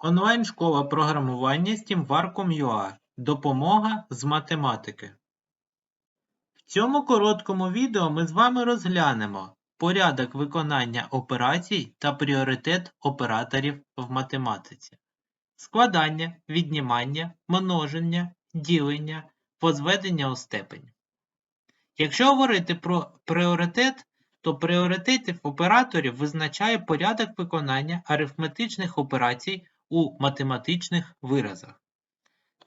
Онлайн-школа програмування SteamVarcum.ua Допомога з математики. В цьому короткому відео ми з вами розглянемо порядок виконання операцій та пріоритет операторів в математиці, складання, віднімання, множення, ділення, возведення у степень. Якщо говорити про пріоритет, то пріоритетів операторів визначає порядок виконання арифметичних операцій у математичних виразах.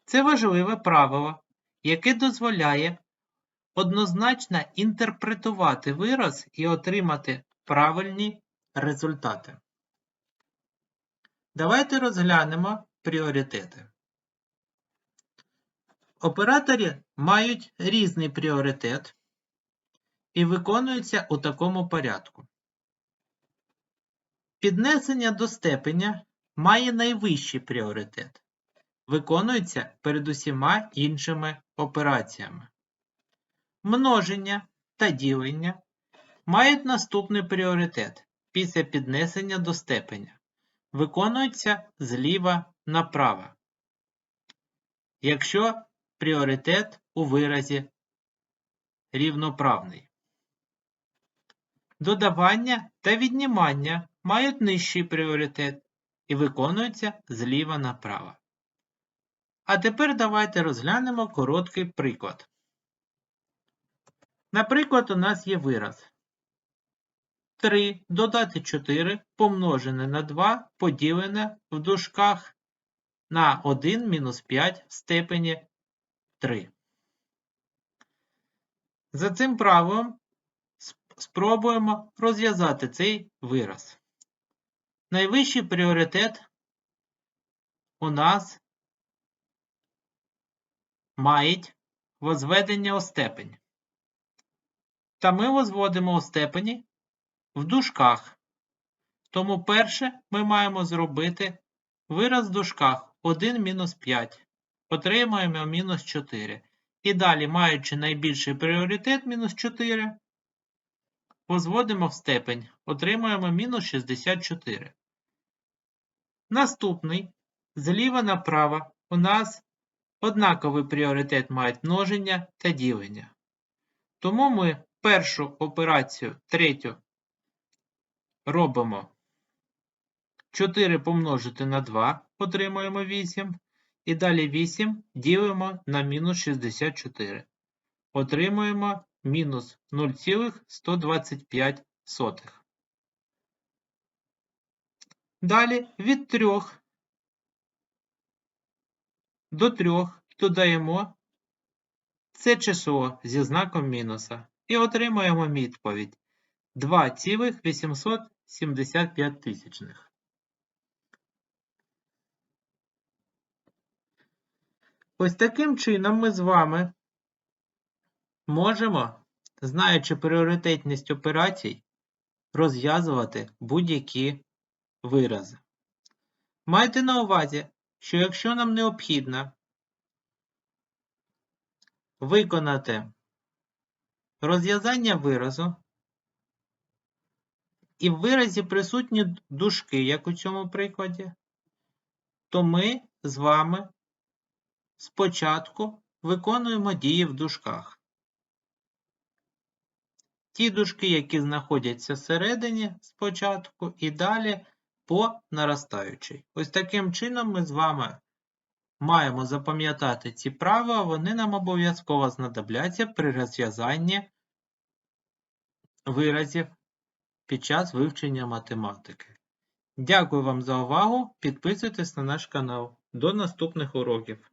Це важливе правило, яке дозволяє однозначно інтерпретувати вираз і отримати правильні результати. Давайте розглянемо пріоритети. Оператори мають різний пріоритет і виконуються у такому порядку. Піднесення до степеня має найвищий пріоритет, виконується перед усіма іншими операціями. Множення та ділення мають наступний пріоритет після піднесення до степеня, виконуються зліва направо, якщо пріоритет у виразі рівноправний. Додавання та віднімання мають нижчий пріоритет і виконуються зліва направо. А тепер давайте розглянемо короткий приклад. Наприклад, у нас є вираз 3 додати 4 помножене на 2 поділене в дужках на 1 мінус 5 в степені 3. За цим правилом спробуємо розв'язати цей вираз. Найвищий пріоритет у нас мають возведення у степень. Та ми возводимо у степені в дужках. Тому перше ми маємо зробити вираз в дужках 1 мінус 5. Отримаємо мінус 4. І далі, маючи найбільший пріоритет мінус 4, возводимо в степень, отримуємо мінус 64. Наступний, зліва направо, у нас однаковий пріоритет мають множення та ділення. Тому ми першу операцію, третю, робимо 4 помножити на 2, отримуємо 8. І далі 8 ділимо на мінус 64. Отримуємо мінус 0,125. Далі від 3 до 3 додаємо це число зі знаком мінуса і отримуємо відповідь 2,875 тисячних. Ось таким чином ми з вами можемо, знаючи пріоритетність операцій, розв'язувати будь-які вирази. Майте на увазі, що якщо нам необхідно виконати розв'язання виразу, і в виразі присутні дужки, як у цьому прикладі, то ми з вами Спочатку виконуємо дії в дужках. Ті дужки, які знаходяться всередині спочатку, і далі по наростаючій. Ось таким чином ми з вами маємо запам'ятати ці правила, вони нам обов'язково знадобляться при розв'язанні виразів під час вивчення математики. Дякую вам за увагу! Підписуйтесь на наш канал. До наступних уроків!